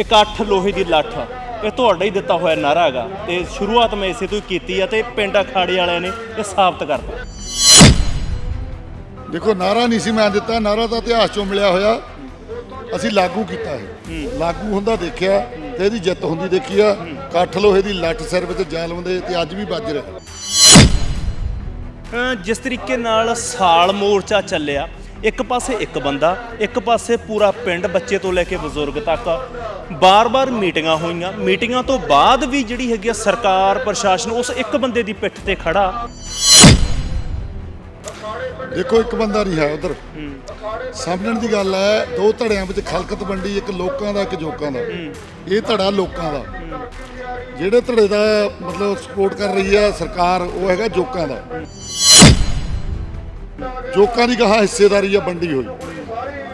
ਇਕੱਠ ਲੋਹੇ ਦੀ ਲੱਠ ਇਹ ਤੁਹਾਡਾ ਹੀ ਦਿੱਤਾ ਹੋਇਆ ਨਾਰਾ ਹੈਗਾ। ਤੇ ਸ਼ੁਰੂਆਤ ਮੈਂ ਇਸੇ ਤੋਂ ਹੀ ਕੀਤੀ ਆ ਤੇ ਪਿੰਡ ਅਖਾੜੇ ਵਾਲਿਆਂ ਨੇ ਇਹ ਸਾਬਤ ਕਰਤਾ। ਦੇਖੋ ਨਾਰਾ ਨਹੀਂ ਸੀ ਮੈਂ ਦਿੱਤਾ ਨਾਰਾ ਤਾਂ ਇਤਿਹਾਸ ਚੋਂ ਮਿਲਿਆ ਹੋਇਆ। ਅਸੀਂ ਲਾਗੂ ਕੀਤਾ ਹੈ। ਲਾਗੂ ਹੁੰਦਾ ਦੇਖਿਆ ਤੇ ਇਹਦੀ ਜਿੱਤ ਹੁੰਦੀ ਦੇਖੀ ਆ। ਕੱਠ ਲੋਹੇ ਦੀ ਲੱਠ ਸਿਰ ਵਿੱਚ ਜ਼ਾਲਮ ਦੇ ਤੇ ਅੱਜ ਵੀ ਵੱਜ ਰਿਹਾ। ਜਿਸ ਤਰੀਕੇ ਨਾਲ ਸਾਲ ਮੋਰਚਾ ਚੱਲਿਆ ਇੱਕ ਪਾਸੇ ਇੱਕ ਬੰਦਾ ਇੱਕ ਪਾਸੇ ਪੂਰਾ ਪਿੰਡ ਬੱਚੇ ਤੋਂ ਲੈ ਕੇ ਬਜ਼ੁਰਗ ਤੱਕ। ਬਾਰ-ਬਾਰ ਮੀਟਿੰਗਾਂ ਹੋਈਆਂ। ਮੀਟਿੰਗਾਂ ਤੋਂ ਬਾਅਦ ਵੀ ਜਿਹੜੀ ਹੈਗੀ ਆ ਸਰਕਾਰ ਪ੍ਰਸ਼ਾਸਨ ਉਸ ਇੱਕ ਬੰਦੇ ਦੀ ਪਿੱਠ ਤੇ ਖੜਾ। ਦੇਖੋ ਇੱਕ ਬੰਦਾ ਨਹੀਂ ਹੈ ਉਧਰ। ਸਮਝਣ ਦੀ ਗੱਲ ਹੈ ਦੋ ਧੜਿਆਂ ਵਿੱਚ ਖਲਕਤ ਵੰਡੀ ਇੱਕ ਲੋਕਾਂ ਦਾ ਇੱਕ ਜੋਕਾਂ ਦਾ। ਇਹ ਧੜਾ ਲੋਕਾਂ ਦਾ। ਜਿਹੜੇ ਧੜੇ ਦਾ ਮਤਲਬ ਸਪੋਰਟ ਕਰ ਰਹੀ ਹੈ ਸਰਕਾਰ ਉਹ ਹੈਗਾ ਜੋਕਾਂ ਦਾ। ਜੋਕਾਂ ਦੀ ਕਹਾ ਹਿੱਸੇਦਾਰੀ ਆ ਵੰਡੀ ਹੋਈ।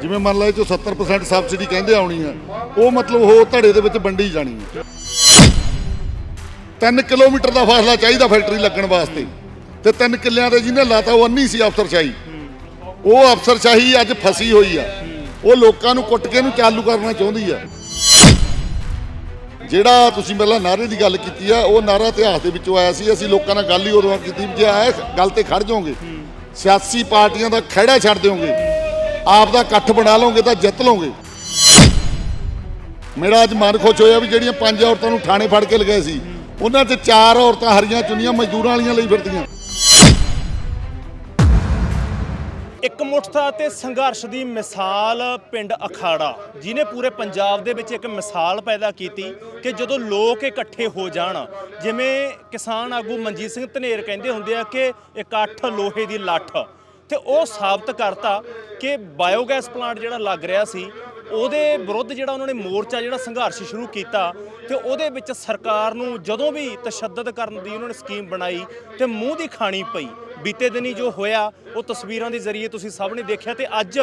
ਜਿਵੇਂ ਮੰਨ ਲਓ ਜੋ ਚੋਂ 70% ਸਬਸਿਡੀ ਕਹਿੰਦੇ ਆਉਣੀ ਆ, ਉਹ ਮਤਲਬ ਉਹ ਧੜੇ ਦੇ ਵਿੱਚ ਵੰਡੀ ਜਾਣੀ ਹੈ 3 ਕਿਲੋਮੀਟਰ ਦਾ ਫਾਸਲਾ ਚਾਹੀਦਾ ਫੈਕਟਰੀ ਲੱਗਣ ਵਾਸਤੇ। ਤੇ ਤਿੰਨ ਕਿੱਲਿਆਂ ਦੇ ਜਿਹਨੇ ਲਾਤਾ, ਉਹ ਅੰਨੀ ਸੀ ਅਫਸਰਸ਼ਾਹੀ। ਉਹ ਅਫਸਰਸ਼ਾਹੀ ਅੱਜ ਫਸੀ ਹੋਈ ਆ। ਉਹ ਲੋਕਾਂ ਨੂੰ ਕੁੱਟ ਕੇ ਇਹਨੂੰ ਚਾਲੂ ਕਰਨਾ ਚਾਹੁੰਦੀ ਆ। ਜਿਹੜਾ ਤੁਸੀਂ ਪਹਿਲਾਂ ਨਾਰੇ ਦੀ ਗੱਲ ਕੀਤੀ ਆ, ਉਹ ਨਾਰਾ ਇਤਿਹਾਸ ਦੇ ਵਿੱਚੋਂ ਆਇਆ ਸੀ। ਅਸੀਂ ਲੋਕਾਂ ਨਾਲ ਗੱਲ ਹੀ ਉਦੋਂ ਕੀਤੀ ਵੀ ਜੇ ਆਏ ਗੱਲ ਤੇ ਖੜ ਜਾਓਗੇ। ਸਿਆਸੀ ਪਾਰਟੀਆਂ ਦਾ ਖਹਿੜਾ ਛੱਡ ਦਿਓਗੇ ਆਪ ਦਾ ਇਕੱਠ ਬਣਾ ਲਓਗੇ ਤਾਂ ਜਿੱਤ ਲਓਗੇ। ਮੇਰਾ ਅੱਜ ਮਨ ਖੁਸ਼ ਹੋਇਆ ਵੀ ਜਿਹੜੀਆਂ ਪੰਜ ਔਰਤਾਂ ਨੂੰ ਥਾਣੇ ਫੜ ਕੇ ਲਗਾਏ ਸੀ, ਉਹਨਾਂ 'ਚ ਚਾਰ ਔਰਤਾਂ ਹਰੀਆਂ ਚੁੰਨੀਆਂ ਮਜ਼ਦੂਰਾਂ ਵਾਲੀਆਂ ਲਈ ਫਿਰਦੀਆਂ। ਇੱਕ ਮੁੱਠਤਾ ਤੇ ਸੰਘਰਸ਼ ਦੀ ਮਿਸਾਲ ਪਿੰਡ ਅਖਾੜਾ ਜਿਨੇ ਪੂਰੇ ਪੰਜਾਬ ਦੇ ਵਿੱਚ ਇੱਕ ਮਿਸਾਲ ਪੈਦਾ ਕੀਤੀ ਕਿ ਜਦੋਂ ਲੋਕ ਇਕੱਠੇ ਹੋ ਜਾਣ, ਜਿਵੇਂ ਕਿਸਾਨ ਆਗੂ ਮਨਜੀਤ ਸਿੰਘ ਧਨੇਰ ਕਹਿੰਦੇ ਹੁੰਦੇ ਆ ਕਿ ਇਕੱਠ ਲੋਹੇ ਦੀ ਲੱਠ, ਤੇ ਉਹ ਸਾਬਤ ਕਰਤਾ ਕਿ ਬਾਇਓਗੈਸ ਪਲਾਂਟ ਜਿਹੜਾ ਲੱਗ ਰਿਹਾ ਸੀ, ਉਹਦੇ ਵਿਰੁੱਧ ਜਿਹੜਾ ਉਹਨਾਂ ਨੇ ਮੋਰਚਾ ਜਿਹੜਾ ਸੰਘਰਸ਼ ਸ਼ੁਰੂ ਕੀਤਾ, ਤੇ ਉਹਦੇ ਵਿੱਚ ਸਰਕਾਰ ਨੂੰ ਜਦੋਂ ਵੀ ਤਸ਼ੱਦਦ ਕਰਨ ਦੀ ਉਹਨਾਂ ਨੇ ਸਕੀਮ ਬਣਾਈ, ਤੇ ਮੂੰਹ ਦੀ ਖਾਣੀ ਪਈ। ਬੀਤੇ ਦਿਨੀ ਜੋ ਹੋਇਆ, ਉਹ ਤਸਵੀਰਾਂ ਦੇ ਜ਼ਰੀਏ ਤੁਸੀਂ ਸਭ ਨੇ ਦੇਖਿਆ ਤੇ ਅੱਜ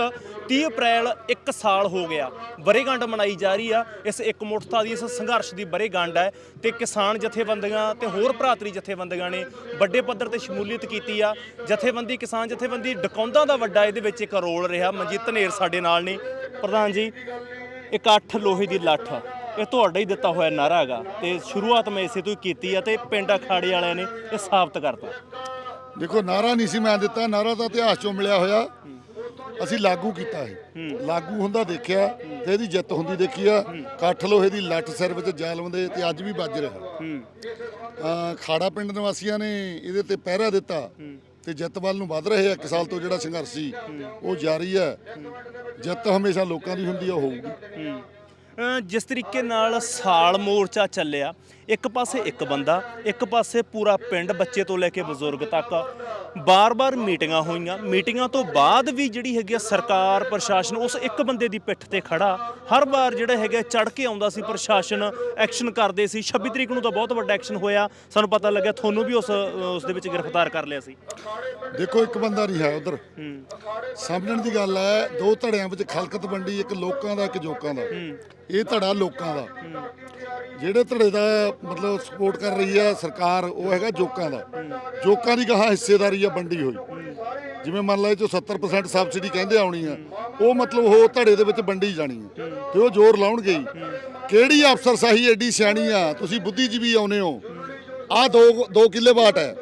30 ਅਪ੍ਰੈਲ 1 ਸਾਲ ਹੋ ਗਿਆ। ਬਰੇਗੰਡ ਮਨਾਈ ਜਾ ਰਹੀ ਆ। ਇਸ ਇੱਕ ਮੁੱਠਤਾ ਦੀ, ਇਸ ਸੰਘਰਸ਼ ਦੀ ਬਰੇਗੰਡ ਹੈ ਤੇ ਕਿਸਾਨ ਜਥੇਬੰਦੀਆਂ ਤੇ ਹੋਰ ਭਰਾਤਰੀ ਜਥੇਬੰਦੀਆਂ ਨੇ ਵੱਡੇ ਪੱਧਰ ਤੇ ਸ਼ਮੂਲੀਅਤ ਕੀਤੀ ਆ। ਜਥੇਬੰਦੀ, ਕਿਸਾਨ ਜਥੇਬੰਦੀ ਡਕੌਂਦਾਂ ਦਾ ਵੱਡਾ ਇਹਦੇ ਵਿੱਚ ਇੱਕ ਰੋਲ ਰਿਹਾ। ਮਨਜੀਤ ਧਨੇਰ ਸਾਡੇ ਨਾਲ ਨੇ। ਪ੍ਰਧਾਨ ਜੀ, ਇਕੱਠ ਲੋਹੇ ਦੀ ਲੱਠ। ਇਹ ਤੁਹਾਡਾ ਹੀ ਦਿੱਤਾ ਹੋਇਆ ਨਾਰਾ ਹੈਗਾ ਤੇ ਸ਼ੁਰੂਆਤ ਮੈਂ ਇਸੇ ਤੋਂ ਹੀ ਕੀਤੀ ਆ ਤੇ ਪਿੰਡ ਅਖਾੜੇ ਵਾਲਿਆਂ ਨੇ ਇਹ ਸਾਬਤ ਕਰਤਾ। ਦੇਖੋ, ਨਾਰਾ ਨਹੀਂ ਸੀ ਮੈਂ ਦਿੱਤਾ, ਨਾਰਾ ਤਾਂ ਇਤਿਹਾਸ ਚੋਂ ਮਿਲਿਆ ਹੋਇਆ। ਅਸੀਂ ਲਾਗੂ ਕੀਤਾ ਹੈ ਲਾਗੂ ਹੁੰਦਾ ਦੇਖਿਆ ਤੇ ਇਹਦੀ ਜਿੱਤ ਹੁੰਦੀ ਦੇਖੀ ਆ। ਕੱਠ ਲੋਹੇ ਦੀ ਲੱਠ ਸਿਰ ਵਿੱਚ ਜ਼ਾਲਮ ਦੇ ਤੇ ਅੱਜ ਵੀ ਵੱਜ ਰਿਹਾ। ਖਾੜਾ ਪਿੰਡ ਨਿਵਾਸੀਆਂ ਨੇ ਇਹਦੇ ਤੇ ਪਹਿਰਾ ਦਿੱਤਾ ਤੇ ਜਿੱਤ ਵੱਲ ਨੂੰ ਵੱਧ ਰਹੇ ਆ। ਇੱਕ ਸਾਲ ਤੋਂ ਜਿਹੜਾ ਸੰਘਰਸ਼ ਸੀ, ਉਹ ਜਾਰੀ ਹੈ ਜਿੱਤ ਹਮੇਸ਼ਾ ਲੋਕਾਂ ਦੀ ਹੁੰਦੀ ਆ ਹੋਊਗੀ। ਜਿਸ ਤਰੀਕੇ ਨਾਲ ਸਾਲ ਮੋਰਚਾ ਚੱਲਿਆ ਇੱਕ ਪਾਸੇ ਇੱਕ ਬੰਦਾ ਇੱਕ ਪਾਸੇ ਪੂਰਾ ਪਿੰਡ ਬੱਚੇ ਤੋਂ ਲੈ ਕੇ ਬਜ਼ੁਰਗ ਤੱਕ। ਬਾਰ-ਬਾਰ ਮੀਟਿੰਗਾਂ ਹੋਈਆਂ। ਮੀਟਿੰਗਾਂ ਤੋਂ ਬਾਅਦ ਵੀ ਜਿਹੜੀ ਹੈਗੀ ਸਰਕਾਰ ਪ੍ਰਸ਼ਾਸਨ ਉਸ ਇੱਕ ਬੰਦੇ ਦੀ ਪਿੱਠ ਤੇ ਖੜਾ। ਹਰ ਵਾਰ ਜਿਹੜਾ ਹੈਗਾ ਚੜ ਕੇ ਆਉਂਦਾ ਸੀ ਪ੍ਰਸ਼ਾਸਨ ਐਕਸ਼ਨ ਕਰਦੇ ਸੀ। 26 ਤਰੀਕ ਨੂੰ ਤਾਂ ਬਹੁਤ ਵੱਡਾ ਐਕਸ਼ਨ ਹੋਇਆ। ਸਾਨੂੰ ਪਤਾ ਲੱਗਿਆ ਤੁਹਾਨੂੰ ਵੀ ਉਸ ਉਸ ਦੇ ਵਿੱਚ ਗ੍ਰਿਫਤਾਰ ਕਰ ਲਿਆ ਸੀ। ਦੇਖੋ ਇੱਕ ਬੰਦਾ ਨਹੀਂ ਹੈ ਉਧਰ। ਸਮਝਣ ਦੀ ਗੱਲ ਹੈ ਦੋ ਧੜਿਆਂ ਵਿੱਚ ਖਲਕਤ ਵੰਡੀ ਇੱਕ ਲੋਕਾਂ ਦਾ ਇੱਕ ਜੋਕਾਂ ਦਾ। ਇਹ ਧੜਾ ਲੋਕਾਂ ਦਾ। ਜਿਹੜੇ ਧੜੇ ਦਾ ਮਤਲਬ ਸਪੋਰਟ ਕਰ ਰਹੀ ਹੈ ਸਰਕਾਰ, ਉਹ ਹੈਗਾ ਜੋਕਾਂ ਦਾ। ਜੋਕਾਂ ਦੀ ਕਹਾ ਹਿੱਸੇਦਾਰੀ ਆ, ਵੰਡੀ ਹੋਈ। ਜਿਵੇਂ ਮੰਨ ਲਓ ਇਹ ਚੋਂ 70% ਸਬਸਿਡੀ ਕਹਿੰਦੇ ਆਉਣੀ ਆ, ਉਹ ਮਤਲਬ ਉਹ ਧੜੇ ਦੇ ਵਿੱਚ ਵੰਡੀ ਜਾਣੀ ਹੈ ਤੇ ਉਹ ਜ਼ੋਰ ਲਾਉਣਗੇ ਹੀ। ਕਿਹੜੀ ਅਫਸਰਸ਼ਾਹੀ ਐਡੀ ਸਿਆਣੀ ਆ? ਤੁਸੀਂ ਬੁੱਧੀਜੀਵੀ ਆਉਨੇ ਹੋ। ਆ ਦੋ ਦੋ ਕਿੱਲੇ ਬਾਟ ਹੈ।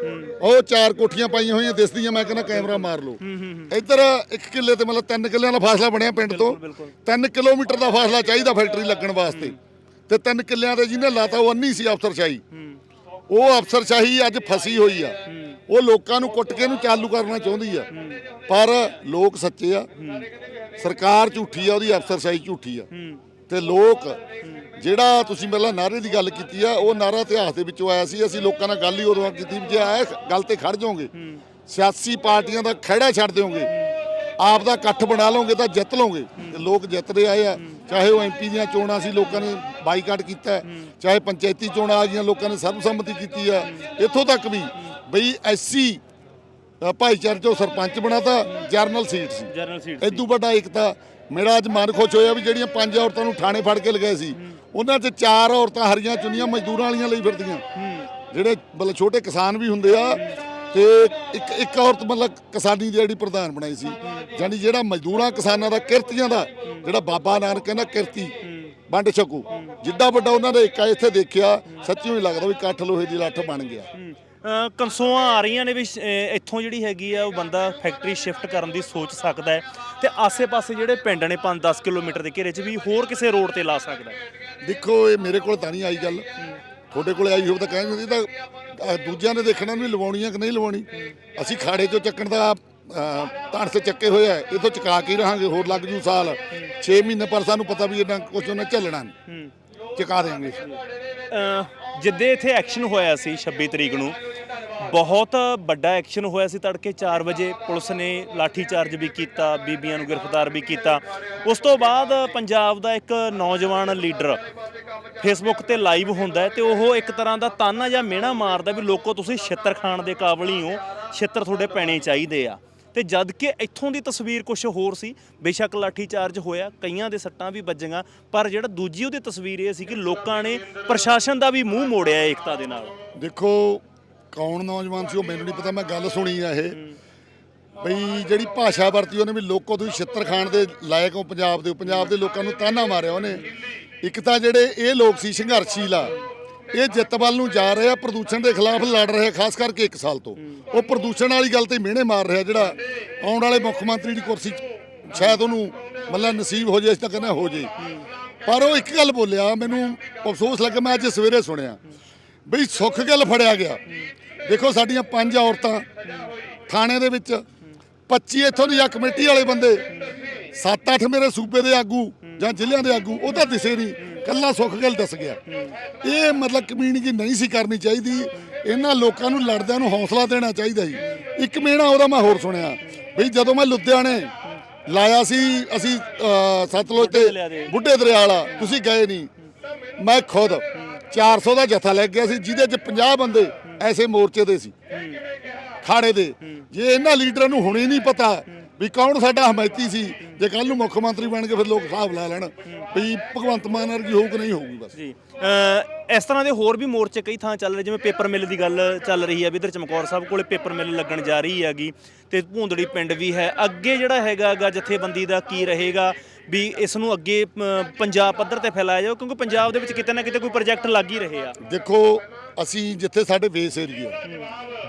ਉਹ ਚਾਰ ਕੋਠੀਆਂ ਪਾਈਆਂ ਹੋਈਆਂ ਦਿਸਦੀਆਂ ਮੈਂ ਕਹਿੰਦਾ ਕੈਮਰਾ ਮਾਰ ਲਓ। ਇੱਧਰ ਇੱਕ ਕਿੱਲੇ ਤੇ ਮਤਲਬ ਤਿੰਨ ਕਿੱਲਿਆਂ ਦਾ ਫਾਸਲਾ ਬਣਿਆ ਪਿੰਡ ਤੋਂ। ਬਿਲਕੁਲ। ਤਿੰਨ ਕਿਲੋਮੀਟਰ ਦਾ ਫਾਸਲਾ ਚਾਹੀਦਾ ਫੈਕਟਰੀ ਲੱਗਣ ਵਾਸਤੇ। ਤੇ ਤਿੰਨ ਕਿੱਲਿਆਂ ਦੇ ਜਿਹਨੇ ਲਾਤਾ ਉਹ ਅੰਨੀ ਸੀ ਅਫਸਰਸ਼ਾਹੀ। ਉਹ ਅਫਸਰਸ਼ਾਹੀ ਅੱਜ ਫਸੀ ਹੋਈ ਆ। ਉਹ ਲੋਕਾਂ ਨੂੰ ਕੁੱਟ ਕੇ ਇਹਨੂੰ ਚਾਲੂ ਕਰਨਾ ਚਾਹੁੰਦੀ ਆ। ਪਰ ਲੋਕ ਸੱਚੇ ਆ। ਸਰਕਾਰ ਝੂਠੀ ਆ ਉਹਦੀ ਅਫਸਰਸ਼ਾਹੀ ਝੂਠੀ ਆ। ਤੇ ਲੋਕ, ਜਿਹੜਾ ਤੁਸੀਂ ਪਹਿਲਾਂ ਨਾਰੇ ਦੀ ਗੱਲ ਕੀਤੀ ਆ, ਉਹ ਨਾਰਾ ਇਤਿਹਾਸ ਦੇ ਵਿੱਚੋਂ ਆਇਆ ਸੀ। ਅਸੀਂ ਲੋਕਾਂ ਨਾਲ ਗੱਲ ਹੀ ਉਦੋਂ ਕੀਤੀ ਜੇ ਆਏ ਗੱਲ ਤੇ ਖੜ ਜਾਓਗੇ, ਸਿਆਸੀ ਪਾਰਟੀਆਂ ਦਾ ਖਹਿੜਾ ਛੱਡ ਦਿਓਗੇ ਆਪ ਦਾ ਇਕੱਠ ਬਣਾ ਲਓਗੇ ਤਾਂ ਜਿੱਤ ਲਓਗੇ। ਤੇ ਲੋਕ ਜਿੱਤਦੇ ਆਏ ਆ। ਚਾਹੇ ਉਹ ਐਮਪੀ ਦੀਆਂ ਚੋਣਾਂ ਸੀ, ਲੋਕਾਂ ਨੇ ਬਾਈਕਾਟ ਕੀਤਾ ਚਾਹੇ ਪੰਚਾਇਤੀ ਚੋਣਾਂ ਆ ਗਈਆਂ, ਲੋਕਾਂ ਨੇ ਸਰਬਸੰਮਤੀ ਕੀਤੀ ਆ। ਇੱਥੋਂ ਤੱਕ ਵੀ ਬਈ ਐਸੀ ਭਾਈਚਾਰੇ ਚੋਂ ਸਰਪੰਚ ਬਣਾਤਾ ਜਰਨਲ ਸੀਟ ਸੀ। ਜਨਰਲ ਸੀਟ ਇਦੋਂ ਵੱਡਾ ਇਕਤਾ ਮੇਰਾ ਅੱਜ ਮਨ ਖੁਸ਼ ਹੋਇਆ ਵੀ ਜਿਹੜੀਆਂ ਪੰਜ ਔਰਤਾਂ ਨੂੰ ਥਾਣੇ ਫੜ ਕੇ ਲਗਾਏ ਸੀ ਉਹਨਾਂ 'ਚ ਚਾਰ ਔਰਤਾਂ ਹਰੀਆਂ ਚੁੰਨੀਆਂ ਮਜ਼ਦੂਰਾਂ ਵਾਲੀਆਂ ਲਈ ਫਿਰਦੀਆਂ। ਜਿਹੜੇ ਮਤਲਬ ਛੋਟੇ ਕਿਸਾਨ ਵੀ ਹੁੰਦੇ ਆ ਤੇ ਇੱਕ ਇੱਕ ਔਰਤ ਮਤਲਬ ਕਿਸਾਨੀ ਦੀ ਜਿਹੜੀ ਪ੍ਰਧਾਨ ਬਣਾਈ ਸੀ। ਯਾਨੀ ਜਿਹੜਾ ਮਜ਼ਦੂਰਾਂ ਕਿਸਾਨਾਂ ਦਾ ਕਿਰਤੀਆਂ ਦਾ ਜਿਹੜਾ ਬਾਬਾ ਨਾਨਕ ਕਹਿੰਦਾ ਕਿਰਤੀ ਵੰਡ ਛਕੂ। ਜਿੱਡਾ ਵੱਡਾ ਉਹਨਾਂ ਦਾ ਏਕਾ ਇੱਥੇ ਦੇਖਿਆ ਸੱਚੀ ਹੀ ਲੱਗਦਾ ਵੀ ਇਕੱਠ ਲੋਹੇ ਦੀ ਲੱਠ ਬਣ ਗਿਆ। ਅ, ਕਨਸੋਆਂ ਆ ਰਹੀਆਂ ਨੇ ਵੀ ਸ਼- ਇੱਥੋਂ ਜਿਹੜੀ ਹੈਗੀ ਆ ਉਹ ਬੰਦਾ ਫੈਕਟਰੀ ਸ਼ਿਫਟ ਕਰਨ ਦੀ ਸੋਚ ਸਕਦਾ ਹੈ ਤੇ ਆਸੇ-ਪਾਸੇ ਜਿਹੜੇ ਪਿੰਡ ਨੇ 5-10 ਕਿਲੋਮੀਟਰ ਦੇ ਘੇਰੇ 'ਚ ਵੀ ਹੋਰ ਕਿਸੇ ਰੋਡ ਤੇ ਲਾ ਸਕਦਾ। ਦੇਖੋ ਇਹ ਮੇਰੇ ਕੋਲ ਤਾਂ ਨਹੀਂ ਆਈ ਗੱਲ। ਤੁਹਾਡੇ ਕੋਲ ਆਈ ਹੋਵੇ ਤਾਂ ਕਹਿੰਦੇ ਇਹ ਤਾਂ ਦੂਜਿਆਂ ਨੇ ਦੇਖਣਾ ਵੀ ਲਵਾਉਣੀ ਕਿ ਨਹੀਂ ਲਵਾਉਣੀ। ਅਸੀਂ ਖਾੜੇ ਚੋਂ ਚੱਕਣ ਦਾ ਧਣ ਤੇ ਚੱਕੇ ਹੋਏ ਆ ਇਹ ਤੋਂ ਚਕਾ ਕੇ ਰਹਾਂਗੇ ਹੋਰ ਲੱਗ ਜੂ ਸਾਲ। 6 ਮਹੀਨੇ ਪਰ ਸਾਨੂੰ ਪਤਾ ਵੀ ਇਹਨਾਂ ਕੁਝ ਉਹਨਾਂ ਝੱਲਣਾ ਚਕਾ ਦੇਾਂਗੇ ਜਿੱਦੇ ਇੱਥੇ ਐਕਸ਼ਨ ਹੋਇਆ ਸੀ 26 ਤਰੀਕ ਨੂੰ ਬਹੁਤ ਵੱਡਾ ਐਕਸ਼ਨ ਹੋਇਆ ਸੀ ਤੜਕੇ 4 ਵਜੇ। ਪੁਲਿਸ ਨੇ ਲਾਠੀ ਚਾਰਜ ਵੀ ਕੀਤਾ, ਬੀਬੀਆਂ ਨੂੰ ਗ੍ਰਿਫਤਾਰ ਵੀ ਕੀਤਾ। ਉਸ ਤੋਂ ਬਾਅਦ ਪੰਜਾਬ ਦਾ ਇੱਕ ਨੌਜਵਾਨ ਲੀਡਰ ਫੇਸਬੁੱਕ ਤੇ ਲਾਈਵ ਹੁੰਦਾ ਹੈ ਤੇ ਉਹ ਇੱਕ ਤਰ੍ਹਾਂ ਦਾ ਤਾਨਾ ਜਾਂ ਮਿਹਣਾ ਮਾਰਦਾ ਵੀ ਲੋਕੋ ਤੁਸੀਂ ਛਿੱਤਰ ਖਾਣ ਦੇ ਕਾਬਲ ਹੀ ਹੋ, ਛਿੱਤਰ ਤੁਹਾਡੇ ਪੈਣੇ ਚਾਹੀਦੇ ਆ। ਤੇ ਜਦ ਕਿ ਇੱਥੋਂ ਦੀ ਤਸਵੀਰ ਕੁਝ ਹੋਰ ਸੀ, ਬੇਸ਼ੱਕ ਲਾਠੀ ਚਾਰਜ ਹੋਇਆ, ਕਈਆਂ ਦੇ ਸੱਟਾਂ ਵੀ ਵੱਜੀਆਂ, ਪਰ ਜਿਹੜਾ ਦੂਜੀ ਉਹਦੀ ਤਸਵੀਰ ਇਹ ਸੀ ਕਿ ਲੋਕਾਂ ਨੇ ਪ੍ਰਸ਼ਾਸਨ ਦਾ ਵੀ ਮੂੰਹ ਮੋੜਿਆ ਏਕਤਾ ਦੇ ਨਾਲ। ਦੇਖੋ ਕੌਣ ਨੌਜਵਾਨ ਸੀ ਉਹ ਮੈਨੂੰ ਨਹੀਂ ਪਤਾ ਮੈਂ ਗੱਲ ਸੁਣੀ ਆ ਇਹ। ਬਈ ਜਿਹੜੀ ਭਾਸ਼ਾ ਵਰਤੀ ਉਹਨੇ ਵੀ ਲੋਕੋ ਤੁਸੀਂ ਛਿੱਤਰ ਖਾਣ ਦੇ ਲਾਇਕ ਹੋ ਪੰਜਾਬ ਦੇ ਪੰਜਾਬ ਦੇ ਲੋਕਾਂ ਨੂੰ ਤਾਨਾ ਮਾਰਿਆ ਉਹਨੇ। ਇੱਕ ਤਾਂ ਜਿਹੜੇ ਇਹ ਲੋਕ ਸੀ ਸੰਘਰਸ਼ੀਲ ਆ ਇਹ ਜਿੱਤ ਵੱਲ ਨੂੰ ਜਾ ਰਹੇ ਆ ਪ੍ਰਦੂਸ਼ਣ ਦੇ ਖਿਲਾਫ ਲੜ ਰਹੇ ਆ, ਖਾਸ ਕਰਕੇ 1 ਸਾਲ ਤੋਂ। ਉਹ ਪ੍ਰਦੂਸ਼ਣ ਵਾਲੀ ਗੱਲ ਤੇ ਮਿਹਣੇ ਮਾਰ ਰਿਹਾ ਜਿਹੜਾ ਆਉਣ ਵਾਲੇ ਮੁੱਖ ਮੰਤਰੀ ਦੀ ਕੁਰਸੀ ਸ਼ਾਇਦ ਉਹਨੂੰ ਮਤਲਬ ਨਸੀਬ ਹੋ ਜੇ ਇਸ ਤਾਂ ਕਹਿੰਦਾ ਹੋ ਜੇ। ਪਰ ਉਹ ਇੱਕ ਗੱਲ ਬੋਲਿਆ ਮੈਨੂੰ ਅਫਸੋਸ ਲੱਗਾ ਮੈਂ ਅੱਜ ਸਵੇਰੇ ਸੁਣਿਆ। ਬਈ ਸੁੱਖ ਗੱਲ ਫੜਿਆ ਗਿਆ। ਦੇਖੋ ਸਾਡੀਆਂ ਪੰਜ ਔਰਤਾਂ ਥਾਣੇ ਦੇ ਵਿੱਚ 25 ਇੱਥੋਂ ਦੀ ਆ ਕਮੇਟੀ ਵਾਲੇ ਬੰਦੇ। 7-8 ਮੇਰੇ ਸੂਬੇ ਦੇ ਆਗੂ ਜਾਂ ਜ਼ਿਲ੍ਹਿਆਂ ਦੇ ਆਗੂ ਉਹ ਤਾਂ ਦਿਸੇ ਨਹੀਂ। ਕੱਲਾ ਸੁੱਖ ਗੱਲ ਦੱਸ ਗਿਆ। ਇਹ ਮਤਲਬ ਕਮਿਊਨਿਟੀ ਨਹੀਂ ਸੀ ਕਰਨੀ ਚਾਹੀਦੀ। ਇਹਨਾਂ ਲੋਕਾਂ ਨੂੰ ਲੜਦਿਆਂ ਨੂੰ ਹੌਸਲਾ ਦੇਣਾ ਚਾਹੀਦਾ ਸੀ ਇੱਕ ਮੇਣਾ ਉਹਦਾ ਮੈਂ ਹੋਰ ਸੁਣਿਆ। ਬਈ ਜਦੋਂ ਮੈਂ ਲੁਧਿਆਣੇ ਲਾਇਆ ਸੀ ਅਸੀਂ ਸਤਲੁਜ। ਤੇ ਬੁੱਢੇ ਦਰਿਆ ਵਾਲਾ ਤੁਸੀਂ ਗਏ ਨਹੀਂ। ਮੈਂ ਖੁਦ 400 ਦਾ ਜਥਾ ਲੈ ਗਿਆ ਸੀ ਜਿਹਦੇ ਚ 50 ਬੰਦੇ ਐਸੇ ਮੋਰਚੇ ਦੇ ਸੀ। ਖਾੜੇ ਦੇ। ਜੇ ਇਹਨਾਂ ਲੀਡਰਾਂ ਨੂੰ ਹੁਣੇ ਨਹੀਂ ਪਤਾ ਵੀ ਕੌਣ ਸਾਡਾ ਹਮਾਇਤੀ ਸੀ ਜੇ ਕੱਲ ਨੂੰ ਮੁੱਖ ਮੰਤਰੀ ਬਣ ਕੇ ਫਿਰ ਲੋਕ ਹਿਸਾਬ ਲਾ ਲੈਣ ਵੀ ਭਗਵੰਤ ਮਾਨ ਵਰਗੀ ਹੋਊ ਕਿ ਨਹੀਂ ਹੋਊਗੀ ਬਸ। ਜੀ। ਇਸ ਤਰ੍ਹਾਂ ਦੇ ਹੋਰ ਵੀ ਮੋਰਚੇ ਕਈ ਥਾਂ ਚੱਲ ਰਹੇ ਜਿਵੇਂ ਪੇਪਰ ਮਿਲ ਦੀ ਗੱਲ ਚੱਲ ਰਹੀ ਹੈ ਵੀ ਇਧਰ ਚਮਕੌਰ ਸਾਹਿਬ ਕੋਲੇ ਪੇਪਰ ਮਿਲ ਲੱਗਣ ਜਾ ਰਹੀ ਹੈਗੀ ਤੇ ਭੂੰਦੜੀ ਪਿੰਡ ਵੀ ਹੈ। ਅੱਗੇ ਜਿਹੜਾ ਹੈਗਾਗਾ ਜਥੇਬੰਦੀ ਦਾ ਕੀ ਰਹੇਗਾ ਵੀ ਇਸ ਨੂੰ ਅੱਗੇ ਪੰਜਾਬ ਪੱਧਰ ਤੇ ਫੈਲਾਇਆ ਜਾਓ ਕਿਉਂਕਿ ਪੰਜਾਬ ਦੇ ਵਿੱਚ ਕਿਤੇ ਨਾ ਕਿਤੇ ਕੋਈ ਪ੍ਰੋਜੈਕਟ ਲੱਗ ਹੀ ਰਹੇ ਆ। ਦੇਖੋ ਅਸੀਂ ਜਿੱਥੇ ਸਾਡੇ ਬੇਸ ਏਰੀਆ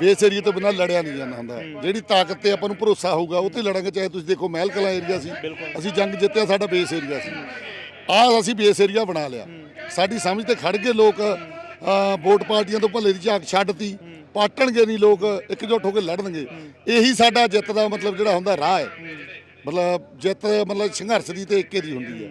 ਬੇਸ ਏਰੀਆ ਤੋਂ ਬਿਨਾਂ ਲੜਿਆ ਨਹੀਂ ਜਾਂਦਾ ਹੁੰਦਾ। ਜਿਹੜੀ ਤਾਕਤ ਤੇ ਆਪਾਂ ਨੂੰ ਭਰੋਸਾ ਹੋਊਗਾ, ਉਹ ਤੇ ਲੜਾਂਗੇ, ਚਾਹੇ ਤੁਸੀਂ ਦੇਖੋ ਮਹਿਲ ਕਲਾਂ ਏਰੀਆ ਸੀ। ਅਸੀਂ ਜੰਗ ਜਿੱਤਿਆ, ਸਾਡਾ ਬੇਸ ਏਰੀਆ ਸੀ। ਆਹ ਅਸੀਂ ਬੇਸ ਏਰੀਆ ਬਣਾ ਲਿਆ। ਸਾਡੀ ਸਮਝ ਤੇ ਖੜ ਗਏ ਲੋਕ ਵੋਟ ਪਾਰਟੀਆਂ ਤੋਂ ਭੱਲੇ ਦੀ ਝਾਕ ਛੱਡਤੀ। ਪਾਟਣਗੇ ਨਹੀਂ ਲੋਕ, ਇਕਜੁੱਟ ਹੋ ਕੇ ਲੜਨਗੇ। ਇਹੀ ਸਾਡਾ ਜਿੱਤ ਦਾ ਮਤਲਬ ਜਿਹੜਾ ਹੁੰਦਾ, ਰਾਹ ਹੈ। ਮਤਲਬ ਜਿੱਤ ਮਤਲਬ ਸੰਘਰਸ਼ ਦੀ ਤੇ ਇੱਕੇ ਦੀ ਹੁੰਦੀ ਹੈ।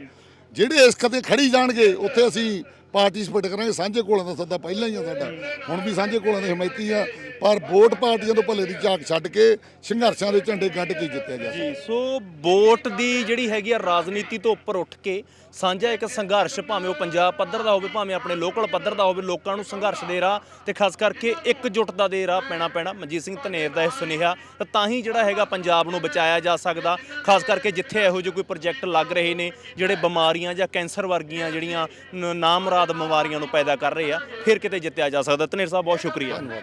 ਜਿਹੜੇ ਇਸ ਕਦੇ ਖੜੀ ਜਾਣਗੇ, ਉੱਥੇ ਅਸੀਂ ਪਾਰਟਿਸਿਪੇਟ ਕਰਾਂਗੇ, ਸਾਂਝੇ ਕੋਲਾਂ ਦਾ ਸੱਦਾ ਪਹਿਲਾਂ ਹੀ ਆ ਸਾਡਾ। ਹੁਣ ਵੀ ਸਾਂਝੇ ਕੋਲਾਂ ਦੇ ਹਮਾਇਤੀ ਆ, ਪਰ ਵੋਟ ਪਾਰਟੀਆਂ ਤੋਂ ਭੱਲੇ ਦੀ ਝਾਕ ਛੱਡ ਕੇ ਸੰਘਰਸ਼ਾਂ ਦੇ ਝੰਡੇ ਗੱਡ ਕੇ ਜਿੱਤਿਆ ਜਾ ਜੀ, ਸੋ ਵੋਟ ਦੀ ਜਿਹੜੀ ਹੈਗੀ ਆ ਰਾਜਨੀਤੀ ਤੋਂ ਉੱਪਰ ਉੱਠ ਕੇ ਸਾਂਝਾ ਇੱਕ ਸੰਘਰਸ਼, ਭਾਵੇਂ ਉਹ ਪੰਜਾਬ ਪੱਧਰ ਦਾ ਹੋਵੇ, ਭਾਵੇਂ ਆਪਣੇ ਲੋਕਲ ਪੱਧਰ ਦਾ ਹੋਵੇ, ਲੋਕਾਂ ਨੂੰ ਸੰਘਰਸ਼ ਦੇ ਰਾਹ ਤੇ ਖਾਸ ਕਰਕੇ ਇਕਜੁੱਟਤਾ ਦੇ ਰਾਹ ਪੈਣਾ ਪੈਣਾ, ਮਨਜੀਤ ਸਿੰਘ ਧਨੇਰ ਦਾ ਇਹ ਸੁਨੇਹਾ, ਤਾਂ ਹੀ ਜਿਹੜਾ ਹੈਗਾ ਪੰਜਾਬ ਨੂੰ ਬਚਾਇਆ ਜਾ ਸਕਦਾ, ਖਾਸ ਕਰਕੇ ਜਿੱਥੇ ਇਹੋ ਜਿਹੇ ਕੋਈ ਪ੍ਰੋਜੈਕਟ ਲੱਗ ਰਹੇ ਨੇ, ਜਿਹੜੇ ਬਿਮਾਰੀਆਂ ਜਾਂ ਕੈਂਸਰ ਵਰਗੀਆਂ ਜਿਹੜੀਆਂ ਨ- ਨਾਮਰਾਦ ਬਿਮਾਰੀਆਂ ਨੂੰ ਪੈਦਾ ਕਰ ਰਹੇ ਆ, ਫਿਰ ਕਿਤੇ ਜਿੱਤਿਆ ਜਾ ਸਕਦਾ। ਧਨੇਰ ਸਾਹਿਬ, ਬਹੁਤ ਸ਼ੁਕਰੀਆ।